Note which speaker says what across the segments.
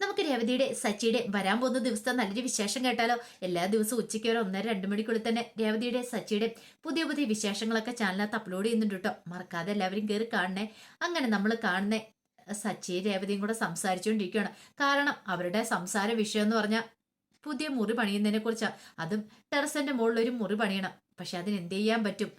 Speaker 1: നമുക്ക് രേവതിയുടെ സച്ചിയുടെ വരാൻ പോകുന്ന ദിവസത്തെ നല്ലൊരു വിശേഷം കേട്ടാലോ? എല്ലാ ദിവസവും ഉച്ചയ്ക്ക് ഒരു ഒന്നര രണ്ട് മണിക്കുള്ളിൽ തന്നെ രേവതിയുടെ സച്ചിയുടെ പുതിയ പുതിയ വിശേഷങ്ങളൊക്കെ ചാനലിനകത്ത് അപ്ലോഡ് ചെയ്യുന്നുണ്ട് കേട്ടോ. മറക്കാതെ എല്ലാവരും കയറി കാണണേ. അങ്ങനെ നമ്മൾ കാണുന്ന സച്ചിയും രേവതിയും കൂടെ സംസാരിച്ചുകൊണ്ടിരിക്കുകയാണ്. കാരണം അവരുടെ സംസാര വിഷയം എന്ന് പറഞ്ഞാൽ പുതിയ മുറി പണിയുന്നതിനെ കുറിച്ചാണ് അതും ടെറസിന്റെ മുകളിൽ ഒരു മുറി പണിയണം. പക്ഷെ അതിന് എന്ത് ചെയ്യാൻ പറ്റും?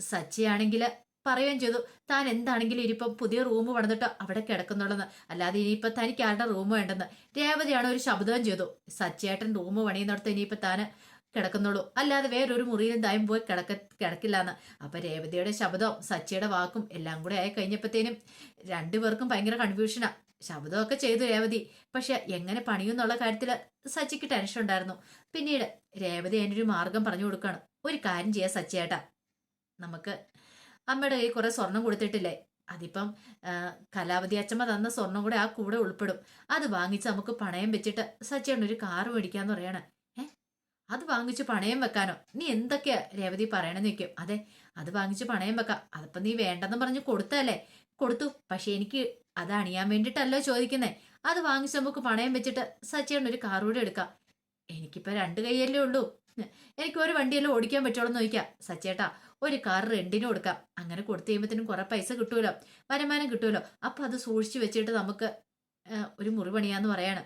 Speaker 1: സച്ചിയാണെങ്കിൽ പറയുകയും ചെയ്തു. താൻ എന്താണെങ്കിലും ഇനിയിപ്പം പുതിയ റൂം പണിതിട്ട് അവിടെ കിടക്കുന്നുള്ളെന്ന് അല്ലാതെ ഇനിയിപ്പോൾ തനിക്ക് ആരുടെ റൂം വേണ്ടെന്ന്. രേവതിയാണ് ഒരു ശബ്ദവും ചെയ്തു. സച്ചിയേട്ടൻ റൂം പണിയുന്നിടത്ത് ഇനിയിപ്പോൾ താന് കിടക്കുന്നുള്ളൂ. അല്ലാതെ വേറൊരു മുറിയിലും തായും പോയി കിടക്ക കിടക്കില്ല എന്ന് അപ്പൊ രേവതിയുടെ ശബ്ദവും സച്ചിയുടെ വാക്കും എല്ലാം കൂടെ ആയി കഴിഞ്ഞപ്പോഴത്തേനും രണ്ടുപേർക്കും ഭയങ്കര കൺഫ്യൂഷനാ ശബ്ദമൊക്കെ ചെയ്തു രേവതി. പക്ഷെ എങ്ങനെ പണിയുന്നുള്ള കാര്യത്തിൽ സച്ചിക്ക് ടെൻഷൻ ഉണ്ടായിരുന്നു. പിന്നീട് രേവതി അതിനൊരു മാർഗം പറഞ്ഞു കൊടുക്കുകയാണ്. ഒരു കാര്യം ചെയ്യാം സച്ചിയേട്ടാ. നമുക്ക് അമ്മയുടെ കയ്യിൽ കുറെ സ്വർണം കൊടുത്തിട്ടില്ലേ? അതിപ്പം കലാവതി അച്ചമ്മ തന്ന സ്വർണം കൂടെ ആ കൂടെ ഉൾപ്പെടും. അത് വാങ്ങിച്ച് നമുക്ക് പണയം വെച്ചിട്ട് സച്ചിയേട്ടൻ ഒരു കാറ് മേടിക്കാന്ന് പറയാണ്. ഏ? അത് വാങ്ങിച്ച് പണയം വെക്കാനോ? നീ എന്തൊക്കെയാ രേവതി പറയണെന്ന് വെക്കും അതെ അത് വാങ്ങിച്ച് പണയം വെക്കാം. അതിപ്പം നീ വേണ്ടെന്ന് പറഞ്ഞ് കൊടുത്തല്ലേ കൊടുത്തു. പക്ഷെ എനിക്ക് അത് അണിയാൻ വേണ്ടിയിട്ടല്ലോ ചോദിക്കുന്നേ. അത് വാങ്ങിച്ച് നമുക്ക് പണയം വെച്ചിട്ട് സച്ചിയേട്ടൻ ഒരു കാർ കൂടെ എടുക്കാം. എനിക്കിപ്പോ രണ്ട് കൈയല്ലേ ഉള്ളൂ. എനിക്ക് ഒരു വണ്ടിയെല്ലാം ഓടിക്കാൻ പറ്റുള്ളൂ എന്ന് ചോദിക്കാം. സച്ചേട്ടാ ഒരു കാർ റെന്റിന് കൊടുക്കാം. അങ്ങനെ കൊടുത്തു കഴിയുമ്പോഴത്തേനും കുറെ പൈസ കിട്ടുമല്ലോ വരുമാനം കിട്ടുമല്ലോ അപ്പൊ അത് സൂക്ഷിച്ചു വെച്ചിട്ട് നമുക്ക് ഒരു മുറി പണിയാന്ന് പറയാണ്.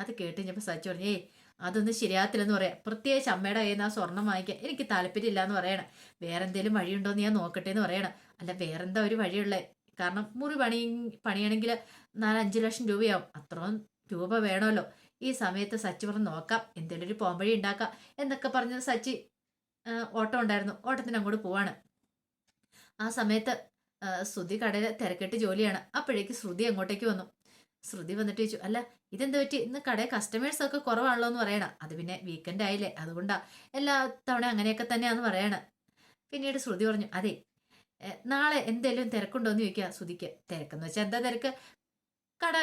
Speaker 1: അത് കേട്ട് കഴിഞ്ഞപ്പോ സച്ചു പറഞ്ഞു ഏയ് അതൊന്നും ശരിയാത്തില്ലെന്ന് പറയാം. പ്രത്യേകിച്ച് അമ്മയുടെ കയ്യിൽ നിന്ന് ആ സ്വർണം വാങ്ങിക്കാൻ എനിക്ക് താല്പര്യമില്ല എന്ന് പറയണം. വേറെ എന്തെങ്കിലും വഴിയുണ്ടോ എന്ന് ഞാൻ നോക്കട്ടെ എന്ന് പറയണം. അല്ല വേറെന്താ ഒരു വഴിയുള്ളേ? കാരണം മുറി പണി പണിയാണെങ്കിൽ നാലഞ്ച് ലക്ഷം രൂപയാവും. അത്രയും രൂപ വേണമല്ലോ. ഈ സമയത്ത് സച്ചി പറഞ്ഞ് നോക്കാം എന്തെങ്കിലും ഒരു പോംവഴി ഉണ്ടാക്കാം എന്നൊക്കെ പറഞ്ഞ് സച്ചി ഓട്ടം ഉണ്ടായിരുന്നു. ഓട്ടത്തിന് അങ്ങോട്ട് പോവാണ്. ആ സമയത്ത് ശ്രുതി കടയിൽ തിരക്കെട്ട് ജോലിയാണ്. അപ്പോഴേക്ക് ശ്രുതി അങ്ങോട്ടേക്ക് വന്നു. ശ്രുതി വന്നിട്ട് ചോദിച്ചു അല്ല ഇതെന്ത് പറ്റി? ഇന്ന് കടയിൽ കസ്റ്റമേഴ്സ് ഒക്കെ കുറവാണല്ലോ എന്ന് പറയണം. അത് പിന്നെ വീക്കെൻഡ് ആയില്ലേ അതുകൊണ്ടാ. എല്ലാ തവണ അങ്ങനെയൊക്കെ തന്നെയാന്ന് പറയണ. പിന്നീട് ശ്രുതി പറഞ്ഞു അതെ നാളെ എന്തെങ്കിലും തിരക്കുണ്ടോ എന്ന് ചോദിക്കുക ശ്രുതിക്ക്. തിരക്കെന്ന് വെച്ചാൽ എന്താ തിരക്ക്? കട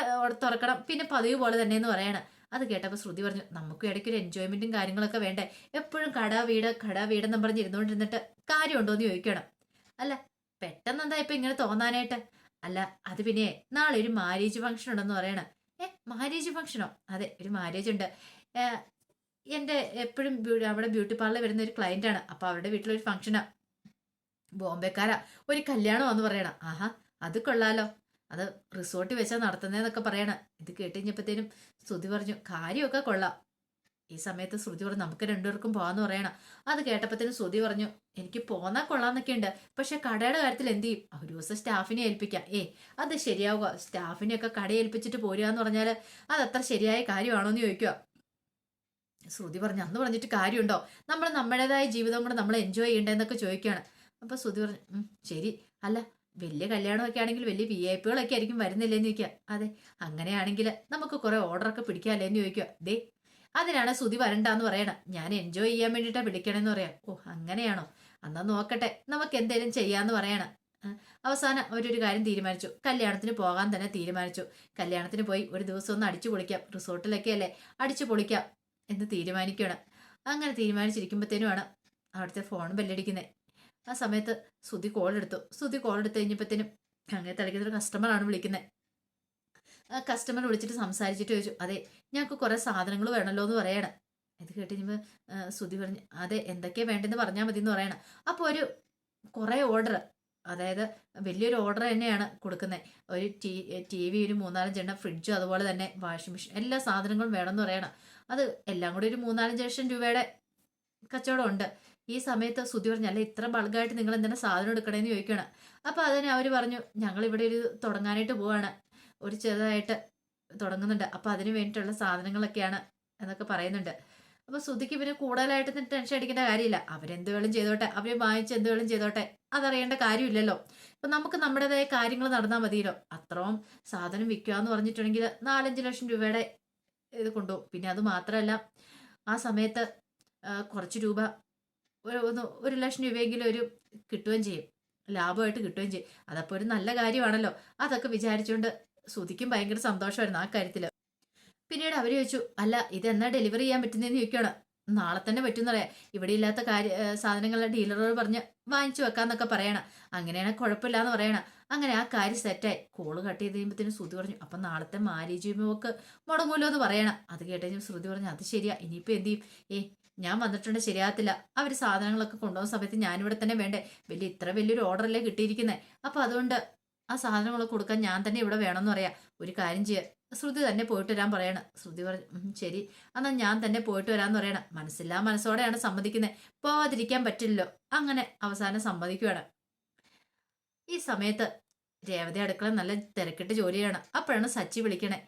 Speaker 1: തുറക്കണം. പിന്നെ പതിവ് പോലെ തന്നെ എന്ന് പറയണം. അത് കേട്ടപ്പോൾ ശ്രുതി പറഞ്ഞു നമുക്ക് ഇടയ്ക്ക് ഒരു എൻജോയ്മെന്റും കാര്യങ്ങളൊക്കെ വേണ്ടേ? എപ്പോഴും കട വീട് കട വീടെന്നും പറഞ്ഞ് ഇരുന്നുകൊണ്ടിരുന്നിട്ട് കാര്യമുണ്ടോ എന്ന് ചോദിക്കണം. അല്ല പെട്ടെന്ന് എന്താ ഇപ്പൊ ഇങ്ങനെ തോന്നാനായിട്ട്? അല്ല അത് പിന്നെ നാളെ ഒരു മാരേജ് ഫംഗ്ഷൻ ഉണ്ടെന്ന് പറയണം. ഏ മാരേജ് ഫംഗ്ഷനോ അതെ ഒരു മാരേജ് ഉണ്ട്. എന്റെ എപ്പോഴും അവിടെ ബ്യൂട്ടി പാർലർ വരുന്ന ഒരു ആണ്. അപ്പൊ അവരുടെ വീട്ടിലൊരു ഫംഗ്ഷനാ ബോംബെക്കാരാ. ഒരു കല്യാണം പറയണം. ആഹാ അത് കൊള്ളാലോ. അത് റിസോർട്ടിൽ വെച്ചാൽ നടത്തുന്നതെന്നൊക്കെ പറയണം. ഇത് കേട്ടുകഴിഞ്ഞപ്പോഴത്തേനും ശ്രുതി പറഞ്ഞു കാര്യമൊക്കെ കൊള്ളാം. ഈ സമയത്ത് ശ്രുതി പറഞ്ഞു നമുക്ക് രണ്ടുപേർക്കും പോകാന്ന് പറയണം. അത് കേട്ടപ്പോഴത്തേനും ശ്രുതി പറഞ്ഞു എനിക്ക് പോന്നാ കൊള്ളാന്നൊക്കെ ഉണ്ട് പക്ഷെ കടയുടെ കാര്യത്തിൽ എന്ത് ചെയ്യും? ഒരു ദിവസം സ്റ്റാഫിനെ ഏൽപ്പിക്കാം. ഏ അത് ശരിയാവുക. സ്റ്റാഫിനെയൊക്കെ കട ഏൽപ്പിച്ചിട്ട് പോരുക എന്ന് പറഞ്ഞാൽ അത് അത്ര ശരിയായ കാര്യമാണോ എന്ന് ചോദിക്കുക ശ്രുതി പറഞ്ഞു അന്ന് പറഞ്ഞിട്ട് കാര്യമുണ്ടോ? നമ്മൾ നമ്മുടേതായ ജീവിതം കൂടെ നമ്മൾ എൻജോയ് ചെയ്യണ്ടെന്നൊക്കെ ചോദിക്കുകയാണ് അപ്പൊ ശ്രുതി പറഞ്ഞു ശരി. അല്ല വലിയ കല്യാണമൊക്കെ ആണെങ്കിൽ വലിയ വി ഐ പികളൊക്കെ ആയിരിക്കും വരുന്നില്ലേന്ന് ചോദിക്കുക. അതെ അങ്ങനെയാണെങ്കിൽ നമുക്ക് കുറെ ഓർഡറൊക്കെ പിടിക്കാമല്ലേന്ന് ചോദിക്കുക. ദേ അതിനാണ് സുതി വരണ്ടെന്ന് പറയണം. ഞാൻ എൻജോയ് ചെയ്യാൻ വേണ്ടിയിട്ടാ വിളിക്കണമെന്ന് പറയാം. ഓ അങ്ങനെയാണോ? എന്നാ നോക്കട്ടെ നമുക്ക് എന്തെങ്കിലും ചെയ്യാന്ന് പറയണം. അവസാനം അവരൊരു കാര്യം തീരുമാനിച്ചു. കല്യാണത്തിന് പോകാൻ തന്നെ തീരുമാനിച്ചു. കല്യാണത്തിന് പോയി ഒരു ദിവസം ഒന്ന് അടിച്ചു പൊളിക്കാം. റിസോർട്ടിലൊക്കെ അല്ലേ? അടിച്ചു പൊളിക്കാം എന്ന് തീരുമാനിക്കുകയാണ്. അങ്ങനെ തീരുമാനിച്ചിരിക്കുമ്പോഴത്തേനുമാണ് അവിടുത്തെ ഫോൺ ബെല്ലടിക്കുന്നത് ആ സമയത്ത് ശ്രുതി കോൾ എടുത്തു. ശ്രുതി കോൾ എടുത്തു കഴിഞ്ഞപ്പോഴത്തേനും അങ്ങനെ തളിക്കുന്ന ഒരു കസ്റ്റമറാണ് വിളിക്കുന്നത് ആ കസ്റ്റമർ വിളിച്ചിട്ട് സംസാരിച്ചിട്ട് ചോദിച്ചു അതെ ഞങ്ങൾക്ക് കുറേ സാധനങ്ങൾ വേണമല്ലോ എന്ന് പറയണം. ഇത് കേട്ട് കഴിയുമ്പോൾ ശ്രുതി പറഞ്ഞു അതെ എന്തൊക്കെയാണ് വേണ്ടതെന്ന് പറഞ്ഞാൽ മതി എന്ന് പറയണം. അപ്പോൾ ഒരു കുറേ ഓർഡർ അതായത് വലിയൊരു ഓർഡർ തന്നെയാണ് കൊടുക്കുന്നത് ഒരു ടി ടി വി ഒരു മൂന്നാലഞ്ച് എണ്ണ ഫ്രിഡ്ജും അതുപോലെ തന്നെ വാഷിംഗ് മെഷീൻ എല്ലാ സാധനങ്ങളും വേണമെന്ന് പറയണം. അത് എല്ലാം കൂടി ഒരു മൂന്നാലഞ്ച് ലക്ഷം രൂപയുടെ കച്ചവടം ഉണ്ട്. ഈ സമയത്ത് സുധി പറഞ്ഞു അല്ല ഇത്ര ബൾഗായിട്ട് നിങ്ങൾ എന്തിനാ സാധനം എടുക്കണേന്ന് ചോദിക്കണം അപ്പൊ അതിന് അവർ പറഞ്ഞു ഞങ്ങൾ ഇവിടെ ഒരു തുടങ്ങാനായിട്ട് പോവാണ്. ഒരു ചെറുതായിട്ട് തുടങ്ങുന്നുണ്ട്. അപ്പൊ അതിന് വേണ്ടിയിട്ടുള്ള സാധനങ്ങളൊക്കെയാണ് എന്നൊക്കെ പറയുന്നുണ്ട്. അപ്പൊ സുധിക്ക് പിന്നെ കൂടുതലായിട്ട് ടെൻഷൻ അടിക്കേണ്ട കാര്യമില്ല. അവരെന്ത് വേണം ചെയ്തോട്ടെ. അവർ വാങ്ങിച്ച് എന്ത് വേണം ചെയ്തോട്ടെ. അതറിയേണ്ട കാര്യമില്ലല്ലോ. അപ്പൊ നമുക്ക് നമ്മുടേതായ കാര്യങ്ങൾ നടന്നാൽ മതിയല്ലോ. അത്രയും സാധനം വിൽക്കുക എന്ന് പറഞ്ഞിട്ടുണ്ടെങ്കിൽ നാലഞ്ച് ലക്ഷം രൂപയുടെ ഇത് കൊണ്ടുപോകും. പിന്നെ അത് മാത്രമല്ല ആ സമയത്ത് കുറച്ച് രൂപ ഒരു ഒരു ലക്ഷം രൂപയെങ്കിലും ഒരു കിട്ടുകയും ചെയ്യും. ലാഭമായിട്ട് കിട്ടുകയും ചെയ്യും. അതപ്പോൾ ഒരു നല്ല കാര്യമാണല്ലോ. അതൊക്കെ വിചാരിച്ചുകൊണ്ട് ശ്രുതിക്കും ഭയങ്കര സന്തോഷമായിരുന്നു ആ കാര്യത്തിൽ പിന്നീട് അവർ ചോദിച്ചു അല്ല ഇത് എന്നാ ഡെലിവറി ചെയ്യാൻ പറ്റുന്നതെന്ന് ചോദിക്കണം നാളെ തന്നെ പറ്റുമെന്ന് പറയാം ഇവിടെ ഇല്ലാത്ത കാര്യ ഏ, സാധനങ്ങളെ ഡീലറോട് പറഞ്ഞ് വാങ്ങിച്ചു വെക്കാന്നൊക്കെ പറയണം. അങ്ങനെയാണ് കുഴപ്പമില്ലാന്ന് പറയണം. അങ്ങനെ ആ കാര്യം സെറ്റായി. കോൾ കട്ട് ചെയ്ത് കഴിയുമ്പോഴത്തേനും ശ്രുതി പറഞ്ഞു അപ്പം നാളത്തെ മാരേജ് ഒക്കെ മുടങ്ങൂലോ എന്ന് പറയണം. അത് കേട്ടുകഴിഞ്ഞാൽ ശ്രുതി പറഞ്ഞു അത് ശരിയാ. ഇനിയിപ്പോൾ എന്ത് ചെയ്യും? ഏ ഞാൻ വന്നിട്ടുണ്ട് ശരിയാകത്തില്ല. അവർ സാധനങ്ങളൊക്കെ കൊണ്ടുപോകുന്ന സമയത്ത് ഞാനിവിടെ തന്നെ വേണ്ടേ? വലിയ ഇത്ര വലിയൊരു ഓർഡറല്ലേ കിട്ടിയിരിക്കുന്നത് അപ്പം അതുകൊണ്ട് ആ സാധനങ്ങളൊക്കെ കൊടുക്കാൻ ഞാൻ തന്നെ ഇവിടെ വേണമെന്ന് പറയാം. ഒരു കാര്യം ചെയ്യുക ശ്രുതി തന്നെ പോയിട്ട് വരാൻ പറയണം. ശ്രുതി പറഞ്ഞു ശരി. എന്നാൽ ഞാൻ തന്നെ പോയിട്ട് വരാമെന്ന് പറയണം. മനസ്സില്ലാ മനസ്സോടെയാണ് സമ്മതിക്കുന്നത് പോവാതിരിക്കാൻ പറ്റില്ലല്ലോ. അങ്ങനെ അവസാനം സമ്മതിക്കുകയാണ് ഈ സമയത്ത് രേവതി അടുക്കള നല്ല തിരക്കിട്ട് ജോലിയാണ്. അപ്പോഴാണ് സച്ചി വിളിക്കണേ.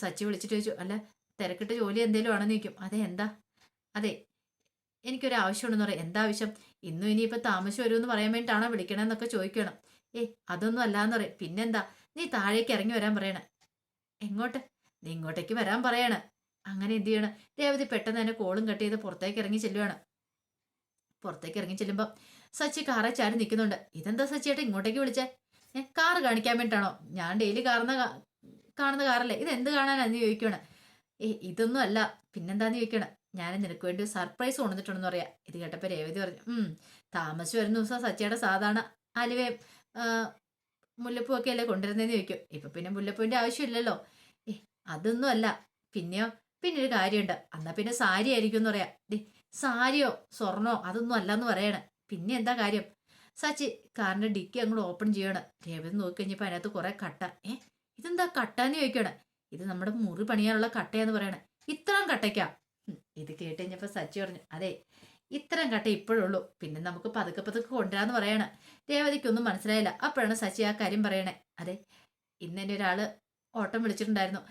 Speaker 1: സച്ചി വിളിച്ചിട്ട് ചോദിച്ചു അല്ല തിരക്കിട്ട് ജോലി എന്തേലും ആണെന്ന് ചോദിക്കും. അതെ എന്താ അതെ എനിക്കൊരു ആവശ്യമുണ്ടെന്ന് പറയാം. എന്താ ആവശ്യം? ഇന്നും ഇനിയിപ്പോൾ താമസം വരുമെന്ന് പറയാൻ വേണ്ടിയിട്ടാണോ വിളിക്കണമെന്നൊക്കെ ചോദിക്കണം. ഏ അതൊന്നും അല്ലാന്ന് പറയും. പിന്നെന്താ? നീ താഴേക്ക് ഇറങ്ങി വരാൻ പറയണേ. എങ്ങോട്ട്? നീ ഇങ്ങോട്ടേക്ക് വരാൻ പറയണ. അങ്ങനെ എന്ത് ചെയ്യണം? രേവതി പെട്ടെന്ന് തന്നെ കോളും കട്ട് ചെയ്ത് പുറത്തേക്ക് ഇറങ്ങി ചെല്ലുവാണ്. പുറത്തേക്ക് ഇറങ്ങി ചെല്ലുമ്പോൾ സച്ചി കാറെ ചാരി നിൽക്കുന്നുണ്ട്. ഇതെന്താ സച്ചിയേട്ടാ ഇങ്ങോട്ടേക്ക് വിളിച്ചേ? ഏ കാറ് കാണിക്കാൻ വേണ്ടിയിട്ടാണോ? ഞാൻ ഡെയിലി കാറുന്ന കാണുന്ന കാറല്ലേ. ഇത് എന്ത് കാണാനാന്ന് ചോദിക്കണം ഏ ഇതൊന്നും അല്ല. പിന്നെന്താന്ന് ചോദിക്കണം ഞാൻ നിനക്ക് വേണ്ടി സർപ്രൈസ് കൊണ്ടുവന്നിട്ടുണ്ടെന്ന് പറയാം. ഇത് കേട്ടപ്പോൾ രേവതി പറഞ്ഞു ഉം താമസിച്ച് വരുന്ന ദിവസം സച്ചിയുടെ സാധാരണ അലുവയും മുല്ലപ്പൂവൊക്കെ അല്ലേ കൊണ്ടുവരുന്നതെന്ന് ചോദിക്കും. ഇപ്പൊ പിന്നെ മുല്ലപ്പൂവിന്റെ ആവശ്യമില്ലല്ലോ. ഏ അതൊന്നും അല്ല. പിന്നെയോ പിന്നെ ഒരു കാര്യമുണ്ട്. എന്നാ പിന്നെ സാരി ആയിരിക്കും എന്ന് പറയാം. സാരിയോ സ്വർണോ അതൊന്നും അല്ല എന്ന് പറയണേ. പിന്നെ എന്താ കാര്യം? സച്ചി കാറിന്റെ ഡിക്കി അങ്ങോട്ട് ഓപ്പൺ ചെയ്യണം. രേവതി നോക്കി കഴിഞ്ഞപ്പോ അതിനകത്ത് കുറെ കട്ട. ഏ ഇതെന്താ കട്ടാന്ന് ചോദിക്കണേ. ഇത് നമ്മുടെ മുറി പണിയാനുള്ള കട്ടയെന്ന് പറയണേ. ഇത്രയും കട്ടയ്ക്കാ? ഇത് കേട്ട് കഴിഞ്ഞപ്പോൾ സച്ചി പറഞ്ഞു അതെ ഇത്രയും കട്ട ഇപ്പോഴുള്ളൂ പിന്നെ നമുക്ക് പതുക്കെ പതുക്കെ കൊണ്ടുവരാന്ന് പറയണേ. രേവതിക്കൊന്നും മനസ്സിലായില്ല. അപ്പോഴാണ് സച്ചി ആ കാര്യം പറയണേ. അതെ ഇന്ന് എന്നെ ഒരാൾ ഓട്ടം വിളിച്ചിട്ടുണ്ടായിരുന്നു.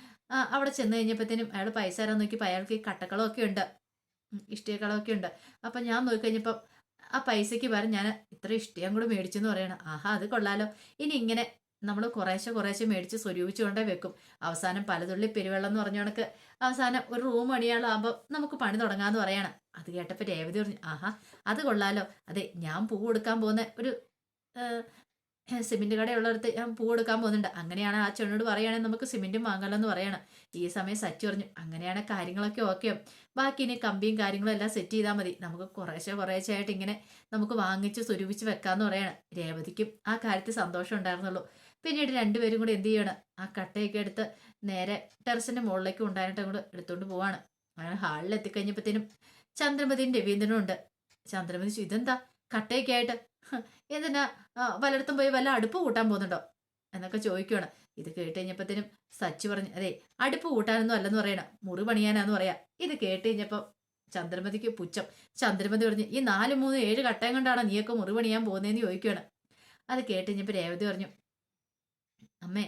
Speaker 1: അവിടെ ചെന്ന് കഴിഞ്ഞപ്പോഴത്തേനും അയാൾ പൈസ തരാൻ നോക്കിയപ്പോൾ അയാൾക്ക് കട്ടക്കളമൊക്കെ ഉണ്ട്. ഇഷ്ടികക്കളമൊക്കെ ഉണ്ട്. അപ്പം ഞാൻ നോക്കി കഴിഞ്ഞപ്പോൾ ആ പൈസയ്ക്ക് പകരം ഞാൻ ഇത്ര ഇഷ്ടികം കൂടെ മേടിച്ചെന്ന് പറയണം. ആഹാ അത് കൊള്ളാലോ. ഇനി ഇങ്ങനെ നമ്മൾ കുറേശ്ശെ കുറേശ്ശെ മേടിച്ച് സ്വരൂപിച്ചുകൊണ്ടേ വെക്കും. അവസാനം പലതുള്ളി പെരുവെള്ളം എന്ന് പറഞ്ഞ കണക്ക്. അവസാനം ഒരു റൂം പണിയാളാകുമ്പോൾ നമുക്ക് പണി തുടങ്ങാന്ന് പറയണം. അത് കേട്ടപ്പോൾ രേവതി പറഞ്ഞു ആഹാ അത് കൊള്ളാലോ. അതെ ഞാൻ പൂ കൊടുക്കാൻ പോകുന്ന ഒരു സിമെന്റ് കടയുള്ളടത്ത് ഞാൻ പൂ കൊടുക്കാൻ പോകുന്നുണ്ട്. അങ്ങനെയാണ് ആ ചെണ്ണോട് പറയുകയാണെങ്കിൽ നമുക്ക് സിമെന്റും വാങ്ങാലോ എന്ന് പറയണം. ഈ സമയം സച്ച് പറഞ്ഞു അങ്ങനെയാണ് കാര്യങ്ങളൊക്കെ ഓക്കെ. ബാക്കി ഇനി കമ്പിയും കാര്യങ്ങളും എല്ലാം സെറ്റ് ചെയ്താൽ മതി. നമുക്ക് കുറേശ്ശെ കുറേശ്ശെ ആയിട്ട് ഇങ്ങനെ നമുക്ക് വാങ്ങിച്ച് സ്വരൂപിച്ച് വെക്കാന്ന് പറയണം. രേവതിക്കും ആ കാര്യത്തിൽ സന്തോഷം ഉണ്ടായിരുന്നുള്ളൂ. പിന്നീട് രണ്ടുപേരും കൂടി എന്ത് ചെയ്യണം? ആ കട്ടയൊക്കെ എടുത്ത് നേരെ ടെറസിന്റെ മുകളിലേക്ക് ഉണ്ടായിട്ട് അങ്ങോട്ട് എടുത്തുകൊണ്ട് പോവാണ്. അങ്ങനെ ഹാളിൽ എത്തിക്കഴിഞ്ഞപ്പോഴത്തേനും ചന്ദ്രമതിയും രവീന്ദ്രനും ഉണ്ട്. ചന്ദ്രമതി ഇതെന്താ? കട്ടയൊക്കെ ആയിട്ട്? എന്തിനാ? പലയിടത്തും പോയി വല്ല അടുപ്പ് കൂട്ടാൻ പോകുന്നുണ്ടോ? എന്നൊക്കെ ചോദിക്കുകയാണ് ഇത് കേട്ട് കഴിഞ്ഞപ്പോഴത്തേനും സച്ചു പറഞ്ഞു അതെ അടുപ്പ് കൂട്ടാനൊന്നും അല്ലെന്ന് പറയണം. മുറി പണിയാനാന്ന് പറയാ. ഇത് കേട്ട് കഴിഞ്ഞപ്പോൾ ചന്ദ്രമതിക്ക് പുച്ഛം. ചന്ദ്രമതി പറഞ്ഞു ഈ നാല് മൂന്ന് ഏഴ് കട്ടയം കൊണ്ടാണോ നീയൊക്കെ മുറി പണിയാൻ പോകുന്നതെന്ന് ചോദിക്കുകയാണ് അത് കേട്ട് കഴിഞ്ഞപ്പോൾ രേവതി പറഞ്ഞു അമ്മേ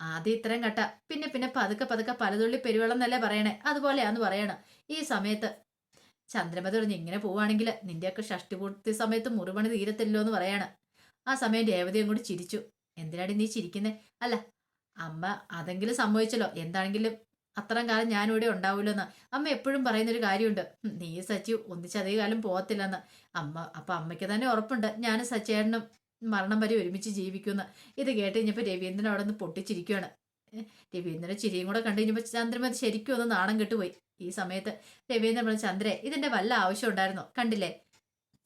Speaker 1: ആദ്യം ഇത്രയും കട്ട. പിന്നെ പിന്നെ പതുക്കെ പതുക്കെ പലതുള്ളി പെരുവെള്ളം എന്നല്ലേ പറയണേ? അതുപോലെയാന്ന് പറയണം. ഈ സമയത്ത് ചന്ദ്രമതി പറഞ്ഞ് ഇങ്ങനെ പോവാണെങ്കിൽ നിന്റെയൊക്കെ ഷഷ്ടിപൂർത്തി സമയത്ത് മുറിപണി തീരത്തില്ലോ എന്ന് പറയാണ്. ആ സമയം രേവതിയും കൂടി ചിരിച്ചു. എന്തിനാടി നീ ചിരിക്കുന്നേ? അല്ല അമ്മ അതെങ്കിലും സംഭവിച്ചല്ലോ എന്താണെങ്കിലും അത്രയും കാലം ഞാനിവിടെ ഉണ്ടാവില്ലെന്ന് അമ്മ എപ്പോഴും പറയുന്നൊരു കാര്യമുണ്ട്. നീ സച്ചി ഒന്നിച്ചധിക കാലം പോകത്തില്ലെന്ന് അമ്മ അപ്പൊ അമ്മയ്ക്ക് തന്നെ ഉറപ്പുണ്ട്. ഞാനും സച്ചേട്ടനും മരണം വരെ ഒരുമിച്ച് ജീവിക്കുമെന്ന്. ഇത് കേട്ട് കഴിഞ്ഞപ്പോൾ രവീന്ദ്രൻ അവിടെ നിന്ന് പൊട്ടിച്ചിരിക്കുകയാണ് രവീന്ദ്രൻ ചിരിയും കൂടെ കണ്ടു കഴിഞ്ഞപ്പോൾ ചന്ദ്രമതി ശരിക്കും ഒന്ന് നാണം കെട്ടുപോയി. ഈ സമയത്ത് രവീന്ദ്രൻ പറഞ്ഞു ചന്ദ്രേ ഇതിന്റെ വല്ല ആവശ്യം ഉണ്ടായിരുന്നോ? കണ്ടില്ലേ?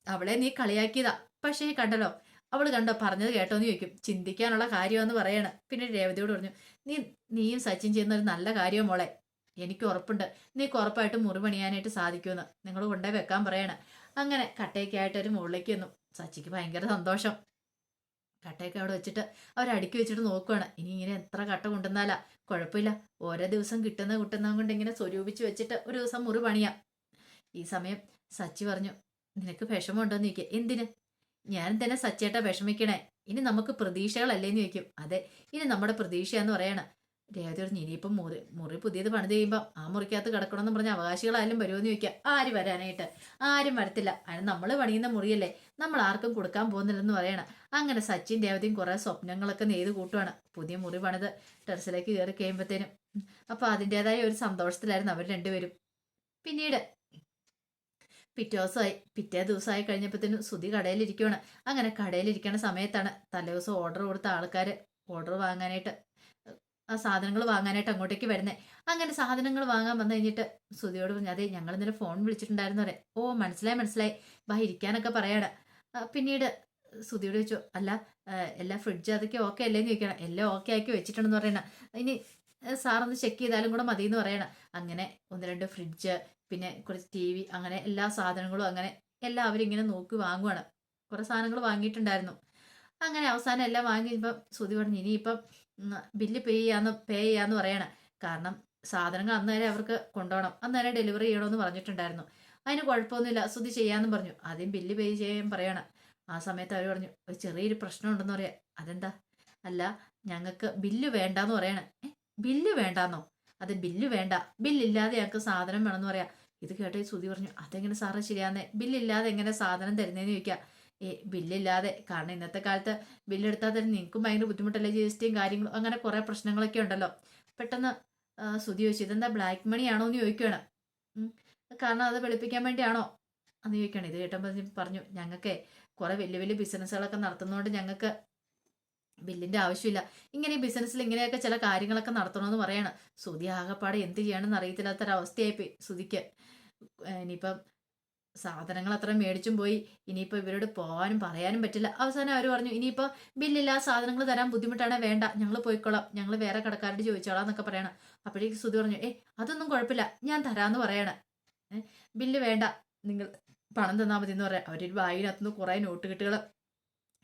Speaker 1: അവളെ നീ കളിയാക്കിയതാ. പക്ഷേ കണ്ടല്ലോ അവൾ കണ്ടോ? പറഞ്ഞത് കേട്ടോന്ന് ചോദിക്കും. ചിന്തിക്കാനുള്ള കാര്യമെന്ന് പറയാണ്. പിന്നെ രേവതിയോട് പറഞ്ഞു നീ നീയും സച്ചിൻ ചെയ്യുന്ന ഒരു നല്ല കാര്യവും മോളെ. എനിക്ക് ഉറപ്പുണ്ട്. നീ ഉറപ്പായിട്ട് മുറിപണിയാനായിട്ട് സാധിക്കുമെന്ന്. നിങ്ങൾ കൊണ്ടേ വെക്കാൻ പറയാണ്. അങ്ങനെ കട്ടയൊക്കെ ആയിട്ട് ഒരു മുകളിലേക്ക് വന്നു. സച്ചിക്ക് ഭയങ്കര സന്തോഷം. കട്ടയൊക്കെ അവിടെ വെച്ചിട്ട് അവർ അടുക്കി വെച്ചിട്ട് നോക്കുവാണ്. ഇനി ഇങ്ങനെ എത്ര കട്ട കൊണ്ടുവന്നാലാ? കുഴപ്പമില്ല. ഓരോ ദിവസം കിട്ടുന്ന കിട്ടുന്നതും കൊണ്ട് ഇങ്ങനെ സ്വരൂപിച്ച് വെച്ചിട്ട് ഒരു ദിവസം മുറി പണിയാം. ഈ സമയം സച്ചി പറഞ്ഞു നിനക്ക് വിഷമമുണ്ടോന്ന് ചോദിക്കുക. എന്തിന്? ഞാൻ തന്നെ സച്ചേട്ടാ വിഷമിക്കണേ? ഇനി നമുക്ക് പ്രതീക്ഷകളല്ലേന്ന് ചോദിക്കും. അതെ ഇനി നമ്മുടെ പ്രതീക്ഷയാന്ന് പറയണ. രേവതി പറഞ്ഞു ഇനിയിപ്പം മുറി മുറി പുതിയത് പണിത് കഴിയുമ്പോൾ ആ മുറിക്കകത്ത് കിടക്കണമെന്ന് പറഞ്ഞ അവകാശികളായാലും വരുമെന്ന് ചോദിക്കുക ആര് വരാനായിട്ട്. ആരും വരത്തില്ല. അതിന് നമ്മൾ പണിയുന്ന മുറിയല്ലേ. നമ്മൾ ആർക്കും കൊടുക്കാൻ പോകുന്നില്ലെന്ന് പറയണം. അങ്ങനെ സച്ചിൻ രേവതിയും കുറേ സ്വപ്നങ്ങളൊക്കെ നെയ്ത് കൂട്ടുവാണ്. പുതിയ മുറി പണിത് ടെറസിലേക്ക് കയറി കഴിയുമ്പോഴത്തേനും അപ്പോൾ അതിന്റേതായ ഒരു സന്തോഷത്തിലായിരുന്നു അവർ രണ്ടുപേരും. പിന്നീട് പിറ്റേ ദിവസമായി പിറ്റേ ദിവസമായി കഴിഞ്ഞപ്പോഴത്തേനും സുതി കടയിലിരിക്കുവാണ്. അങ്ങനെ കടയിലിരിക്കുന്ന സമയത്താണ് തലേ ദിവസം ഓർഡർ കൊടുത്ത ആൾക്കാർ ഓർഡർ വാങ്ങാനായിട്ട് ആ സാധനങ്ങൾ വാങ്ങാനായിട്ട് അങ്ങോട്ടേക്ക് വരുന്നത് അങ്ങനെ സാധനങ്ങൾ വാങ്ങാൻ വന്നു കഴിഞ്ഞിട്ട് സുധിയോട് പറഞ്ഞു അതെ ഞങ്ങൾ ഇന്നലെ ഫോൺ വിളിച്ചിട്ടുണ്ടായിരുന്നു പറയാം. ഓ മനസ്സിലായി മനസ്സിലായി. ബാ ഇരിക്കാനൊക്കെ പറയാണ്. പിന്നീട് സുധിയോട് ചോദിച്ചു അല്ല എല്ലാ ഫ്രിഡ്ജ് അതൊക്കെ ഓക്കെ അല്ലേന്ന് ചോദിക്കണം എല്ലാം ഓക്കെ ആക്കി വെച്ചിട്ടുണ്ടെന്ന് പറയണ. ഇനി സാറൊന്ന് ചെക്ക് ചെയ്താലും കൂടെ മതി എന്ന് പറയണം. അങ്ങനെ ഒന്ന് രണ്ട് ഫ്രിഡ്ജ് പിന്നെ കുറച്ച് ടി വി അങ്ങനെ എല്ലാ സാധനങ്ങളും അങ്ങനെ എല്ലാം അവരിങ്ങനെ നോക്കി വാങ്ങുവാണ്. കുറേ സാധനങ്ങൾ വാങ്ങിയിട്ടുണ്ടായിരുന്നു. അങ്ങനെ അവസാനം എല്ലാം വാങ്ങിയപ്പം സുധി പറഞ്ഞു ഇനിയിപ്പം ബില്ല് പേ ചെയ്യാന്ന് പേ ചെയ്യാന്ന് പറയണം. കാരണം സാധനങ്ങൾ അന്നേരം അവർക്ക് കൊണ്ടുപോകണം അന്നേരം ഡെലിവറി ചെയ്യണമെന്ന് പറഞ്ഞിട്ടുണ്ടായിരുന്നു. അതിന് കുഴപ്പമൊന്നുമില്ല. സ്തുതി ചെയ്യാമെന്നും പറഞ്ഞു. ആദ്യം ബില്ല് പേ ചെയ്യാൻ പറയണം. ആ സമയത്ത് അവർ പറഞ്ഞു ഒരു ചെറിയൊരു പ്രശ്നം ഉണ്ടെന്ന് പറയാം. അതെന്താ? അല്ല ഞങ്ങൾക്ക് ബില്ല് വേണ്ടാന്ന് പറയണേ. ബില്ല് വേണ്ടാന്നോ? അത് ബില്ല് വേണ്ട. ബില്ലില്ലാതെ ഞങ്ങൾക്ക് സാധനം വേണമെന്ന് പറയാം. ഇത് കേട്ട് സുതി പറഞ്ഞു അതെങ്ങനെ സാറ് ശരിയാന്നേ? ബില്ലില്ലാതെ എങ്ങനെ സാധനം തരുന്നതെന്ന് ചോദിക്കാം. ഏ ബില്ലില്ലാതെ കാരണം ഇന്നത്തെ കാലത്ത് ബില്ലെടുത്താൽ തന്നെ നിങ്ങൾക്കും ഭയങ്കര ബുദ്ധിമുട്ടല്ലേ ജി എസ് ടിയും കാര്യങ്ങളും അങ്ങനെ കുറേ പ്രശ്നങ്ങളൊക്കെ ഉണ്ടല്ലോ. പെട്ടെന്ന് സുധി ചോദിച്ചു ഇതെന്താ ബ്ലാക്ക് മണി ആണോ എന്ന് ചോദിക്കുകയാണ് കാരണം അത് വെളുപ്പിക്കാൻ വേണ്ടിയാണോ എന്ന് ചോദിക്കുകയാണ് ഇത് കേട്ടപ്പോൾ പറഞ്ഞു ഞങ്ങൾക്ക് കുറേ വലിയ വലിയ ബിസിനസ്സുകളൊക്കെ നടത്തുന്നതുകൊണ്ട് ഞങ്ങൾക്ക് ബില്ലിന്റെ ആവശ്യമില്ല. ഇങ്ങനെ ഈ ബിസിനസ്സിൽ ഇങ്ങനെയൊക്കെ ചില കാര്യങ്ങളൊക്കെ നടത്തണമെന്ന് പറയാണ്. സുധി ആകെപ്പാടെ എന്ത് ചെയ്യണമെന്ന് അറിയത്തില്ലാത്തൊരവസ്ഥയായിപ്പോയി ഏഹ് ഇനിയിപ്പം സാധനങ്ങൾ അത്ര മേടിച്ചും പോയി. ഇനിയിപ്പോൾ ഇവരോട് പോകാനും പറയാനും പറ്റില്ല. അവസാനം അവർ പറഞ്ഞു ഇനിയിപ്പോൾ ബില്ലില്ല സാധനങ്ങൾ തരാൻ ബുദ്ധിമുട്ടാണ് വേണ്ട. ഞങ്ങൾ പോയിക്കോളാം. ഞങ്ങൾ വേറെ കടക്കാരോട് ചോദിച്ചോളാം എന്നൊക്കെ പറയണം. അപ്പോഴേക്ക് സുധി പറഞ്ഞു ഏ അതൊന്നും കുഴപ്പമില്ല. ഞാൻ തരാമെന്ന് പറയണം. ബില്ല് വേണ്ട. നിങ്ങൾ പണം തന്നാൽ മതി എന്ന് പറയാം. അവരൊരു ബാഗിനകത്തുനിന്ന് കുറേ നോട്ട് കെട്ടുകൾ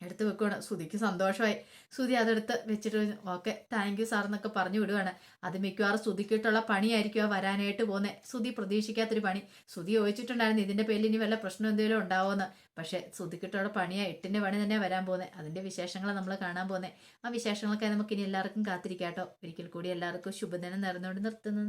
Speaker 1: എടുത്ത് വെക്കുവാണ്. സുതിക്ക് സന്തോഷമായി. സുതി അതെടുത്ത് വെച്ചിട്ട് ഓക്കെ താങ്ക് യു സാർ എന്നൊക്കെ പറഞ്ഞു വിടുവാണ്. അത് മിക്കവാറും സുതിക്കിട്ടുള്ള പണിയായിരിക്കും ആ വരാനായിട്ട് പോകുന്നത് സുതി പ്രതീക്ഷിക്കാത്തൊരു പണി. സുതി ചോദിച്ചിട്ടുണ്ടായിരുന്നു ഇതിന്റെ പേരിൽ ഇനി വല്ല പ്രശ്നം എന്തെങ്കിലും ഉണ്ടാവുമെന്ന് പക്ഷേ സുതിക്കിട്ടുള്ള പണിയാ എട്ടിന്റെ പണി തന്നെ വരാൻ പോകുന്നത് അതിന്റെ വിശേഷങ്ങൾ നമ്മൾ കാണാൻ പോകുന്നത് ആ വിശേഷങ്ങളൊക്കെ നമുക്ക് ഇനി എല്ലാവർക്കും കാത്തിരിക്കാട്ടോ ഒരിക്കൽ കൂടി എല്ലാവർക്കും ശുഭദിനം നേർന്നുകൊണ്ട് നിർത്തുന്നു.